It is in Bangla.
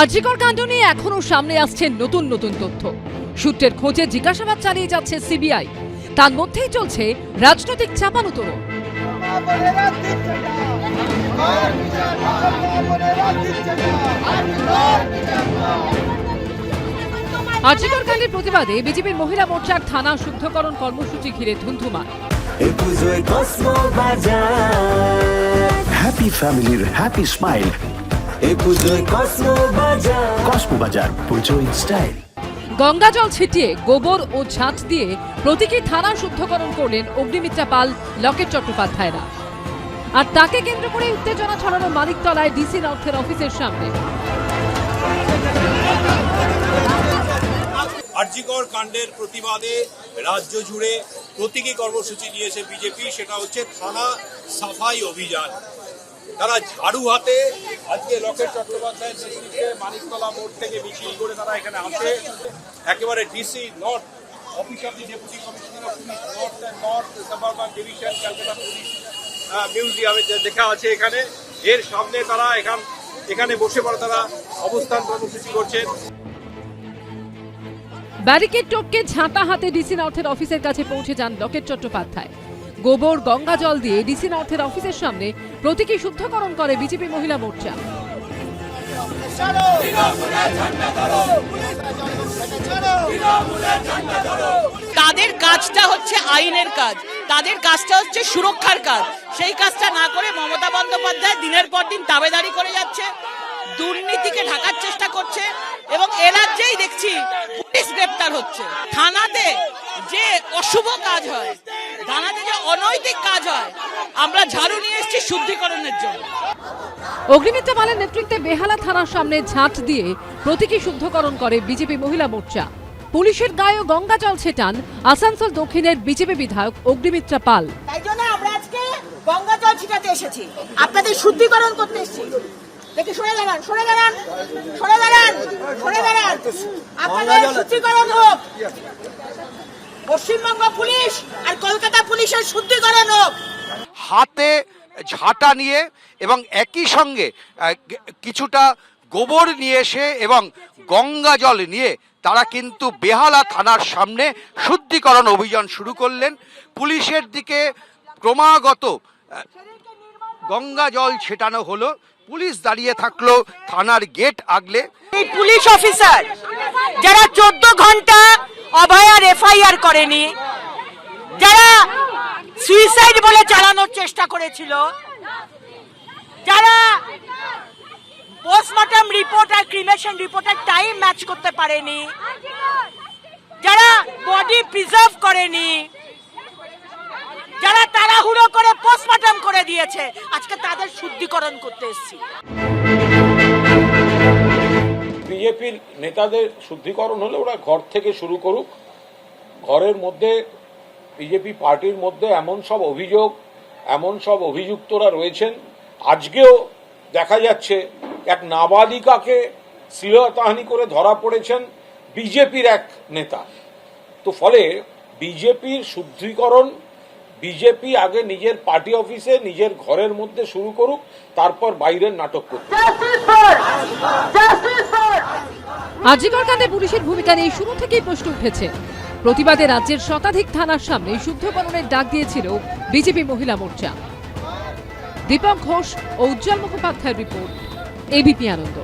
আরজিকর কাণ্ড নিয়ে এখনও সামনে আসছে নতুন নতুন তথ্য। সূত্রের খোঁজে জিজ্ঞাসাবাদ চালিয়ে যাচ্ছে সিবিআই। তার মধ্যেই চলছে রাজনৈতিক চাপানুতরণ আরজিকর কাণ্ডের প্রতিবাদে বিজেপির মহিলা মোর্চার থানা শুদ্ধকরণ কর্মসূচি ঘিরে বাজার। হ্যাপি ফ্যামিলির হ্যাপি স্মাইল এই পুজোয় কসমো বাজার। কসমো বাজার পুজোয় স্টাইল গঙ্গা জল ছিটিয়ে গোবর ও ঝাঁট দিয়ে প্রতীকী থানা শুদ্ধকরণ করলেন অগ্নিমিত্রা পাল লকেট চট্টোপাধ্যায়রা। আর তাকে কেন্দ্র করে উত্তেজনা ছড়ানো মানিকতলায় ডিসি নর্থের অফিসের সামনে। আরজিকর কাণ্ডের প্রতিবাদে রাজ্য জুড়ে প্রতীকী কর্মসূচি নিয়েছে বিজেপি সেটা হচ্ছে থানা সাফাই অভিযান। তারা ঝাড়ু হাতে আজকে লকেট চট্টোপাধ্যায়ের নেতৃত্বে মানিকতলা মোড় থেকে মিছিল করে তারা এখানে আসে। একেবারে DC north office of the deputy commissioner of police north and north suburban division Calcutta police মিউজিয়ামে দেখা আছে এখানে। এর সামনে তারা এখান, এখানে বসে পড়ে তারা অবস্থান কর্মসূচি করছেন। ব্যারিকেড টপকে ঝাঁটা হাতে ডিসি নর্থের অফিসের কাছে পৌঁছে যান লকেট চট্টোপাধ্যায়। গোবর, গঙ্গা জল দিয়ে ডিসি নর্থের অফিসের সামনে প্রতীকী শুদ্ধকরণ করে বিজেপি মহিলা মোর্চা। তাদের কাজটা হচ্ছে আইনের কাজ, তাদের কাজটা হচ্ছে সুরক্ষার কাজ। সেই কাজটা না করে মমতা বন্দ্যোপাধ্যায় দিনের পর দিন দাবেদারি করে যাচ্ছে, দুর্নীতিকে ঢাকার চেষ্টা করছে, এবং এ দেখছি গ্রেপ্তার হচ্ছে। থানাতে যে অশুভ কাজ হয় থানাতে যে অনৈতিক কাজ হয় আমরা ঝাড়ু নিয়ে এসেছি শুদ্ধিকরণের জন্য। অগ্নিমিত্রা পালের নেতৃত্বে বেহালা থানার সামনে ঝাঁট দিয়ে প্রতীকী শুদ্ধকরণ করে বিজেপি মহিলা মোর্চা। পুলিশের গায়ে গঙ্গা জল ছেটান আসানসোল দক্ষিণের বিজেপি বিধায়ক অগ্নিমিত্রা পাল। তাই জন্য আমরা আজকে গঙ্গা জল ছিটাতে এসেছি। আপনাদের শুদ্ধিকরণ করতে এসেছি। দেখি সরে দাঁড়ান সরে দাঁড়ান সরে দাঁড়ান সরে দাঁড়ান। আপনাদের শুদ্ধিকরণ পশ্চিমবঙ্গ পুলিশ আর কলকাতা পুলিশের শুদ্ধিকরণ হোক। হাতে ঝাঁটা নিয়ে এবং একই সঙ্গে কিছুটা গোবর নিয়ে এসে এবং গঙ্গা জল নিয়ে তারা কিন্তু বেহালা থানার সামনে শুদ্ধিকরণ অভিযান শুরু করলেন। পুলিশের দিকে ক্রমাগত গঙ্গা জল ছেটানো হলো। পুলিশ দাঁড়িয়ে থাকল থানার গেট আগলে। এই পুলিশ অফিসার যারা চোদ্দ ঘণ্টা অভয়ার এফআইআর করেনি, যারা সুইসাইড বলে চালানোর চেষ্টা করেছিল, যারা পোস্টমর্টম রিপোর্ট আর ক্রিমেশন রিপোর্টের টাইম ম্যাচ করতে পারেনি, যারা বডি প্রিজার্ভ করেনি, যারা তাড়াহুড়ো করে পোস্টমর্টম করে দিয়েছে, আজকে তাদের শুদ্ধিকরণ করতে এসেছি। বিজেপির নেতাদের শুদ্ধিকরণ হলে ওরা ঘর থেকে শুরু করুক। ঘরের মধ্যে, বিজেপি পার্টির মধ্যে এমন সব অভিযোগ, এমন সব অভিযুক্তরা রয়েছেন। আজকেও দেখা যাচ্ছে এক নাবালিকাকে শ্লীলতাহানি করে ধরা পড়েছেন বিজেপির এক নেতা। তো ফলে বিজেপির শুদ্ধিকরণ, বিজেপি আগে নিজের পার্টি অফিসে, নিজের ঘরের মধ্যে শুরু করুক, তারপর বাইরের নাটক করতে। আজিকর কাণ্ডে পুলিশের ভূমিকা নিয়ে শুরু থেকেই প্রশ্ন উঠেছে। প্রতিবাদে রাজ্যের শতাধিক থানার সামনে শুদ্ধকরণের ডাক দিয়েছিল বিজেপি মহিলা মোর্চা। দীপক ঘোষ ও উজ্জ্বল মুখোপাধ্যায়ের রিপোর্ট এবিপি আনন্দ।